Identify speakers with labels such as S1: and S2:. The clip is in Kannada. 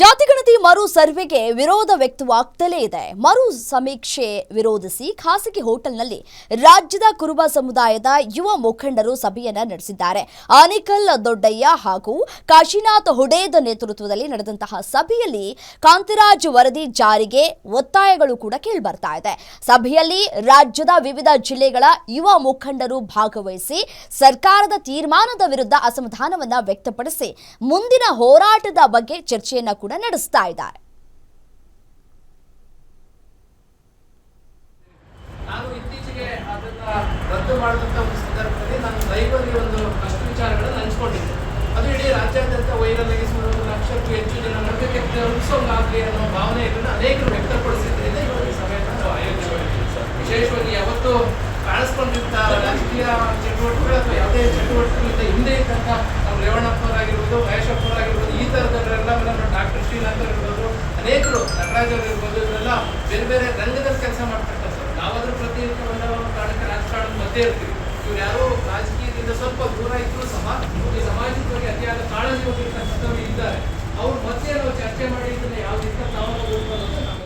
S1: ಜಾತಿಗಣತಿ ಮರು ಸರ್ವೆಗೆ ವಿರೋಧ ವ್ಯಕ್ತವಾಗ್ತಲೇ ಇದೆ. ಮರು ಸಮೀಕ್ಷೆ ವಿರೋಧಿಸಿ ಖಾಸಗಿ ಹೋಟೆಲ್ನಲ್ಲಿ ರಾಜ್ಯದ ಕುರುಬ ಸಮುದಾಯದ ಯುವ ಮುಖಂಡರು ಸಭೆಯನ್ನ ನಡೆಸಿದ್ದಾರೆ. ಆನಿಕಲ್ ದೊಡ್ಡಯ್ಯ ಹಾಗೂ ಕಾಶಿನಾಥ್ ಹುಡೇದ ನೇತೃತ್ವದಲ್ಲಿ ನಡೆದಂತಹ ಸಭೆಯಲ್ಲಿ ಕಾಂತಿರಾಜ್ ವರದಿ ಜಾರಿಗೆ ಒತ್ತಾಯಗಳು ಕೂಡ ಕೇಳಿಬರ್ತಾ ಇದೆ. ಸಭೆಯಲ್ಲಿ ರಾಜ್ಯದ ವಿವಿಧ ಜಿಲ್ಲೆಗಳ ಯುವ ಮುಖಂಡರು ಭಾಗವಹಿಸಿ ಸರ್ಕಾರದ ತೀರ್ಮಾನದ ವಿರುದ್ಧ ಅಸಮಾಧಾನವನ್ನ ವ್ಯಕ್ತಪಡಿಸಿ ಮುಂದಿನ ಹೋರಾಟದ ಬಗ್ಗೆ ಚರ್ಚೆಯನ್ನ ಕೂಡ ನಡೆಸ್ತಾ ಇದ್ದಾರೆ.
S2: ನಾನು ಇತ್ತೀಚೆಗೆ ಅದನ್ನ ರದ್ದು ಮಾಡಿದಂಥ ಒಂದು ಸಂದರ್ಭದಲ್ಲಿ ನಾನು ಲೈವಲ್ಲಿ ಒಂದು ಅಷ್ಟು ವಿಚಾರಗಳನ್ನು ಹಂಚ್ಕೊಂಡಿದ್ದೆ. ಅದು ಇಡೀ ರಾಜ್ಯಾದ್ಯಂತ ವೈರಲ್ ಆಗಿ ಸುಮಾರು ಲಕ್ಷಕ್ಕೂ ಹೆಚ್ಚು ಜನ ನಮಗೆ ಉತ್ಸವಗಳಾಗಲಿ ಅನ್ನೋ ಭಾವನೆ ಅನೇಕರು ವ್ಯಕ್ತಪಡಿಸಿದ್ರಿಂದ ಇವಾಗ ಈ ಸಭೆಯನ್ನು ನಾವು ಸರ್ ವಿಶೇಷವಾಗಿ ಯಾವತ್ತು ಕಾಣಿಸ್ಕೊಂಡಿದ್ದ ರಾಜಕೀಯ ಚಟುವಟಿಕೆಗಳು ಅಥವಾ ಯಾವುದೇ ಚಟುವಟಿಕೆಗಳಿಂದ ಹಿಂದೆ ಇದ್ದಂಥ ನಾವು ರೇವಣ್ಣಪ್ಪವರಾಗಿರ್ಬೋದು ಮಹೇಶಪ್ಪವರಾಗಿರ್ಬೋದು ಡಾಕ್ಟರ್ ಇರ್ಬೋದು ಅನೇಕರು ನಟರಾಜ್ ಅವರು ಇರ್ಬೋದು, ಇವರೆಲ್ಲ ಬೇರೆ ಬೇರೆ ರಂಗದಲ್ಲಿ ಕೆಲಸ ಮಾಡ್ತಕ್ಕಂಥವ್ರು. ನಾವಾದರೂ ಪ್ರತಿನಿತ್ಯ ಒಂದು ಕಾರಣಕ್ಕೆ ರಾಜಕಾರಣದ ಮಧ್ಯೆ ಇರ್ತೀವಿ. ಇವ್ರು ಯಾರೋ ರಾಜಕೀಯದಿಂದ ಸ್ವಲ್ಪ ದೂರ ಇದ್ರೂ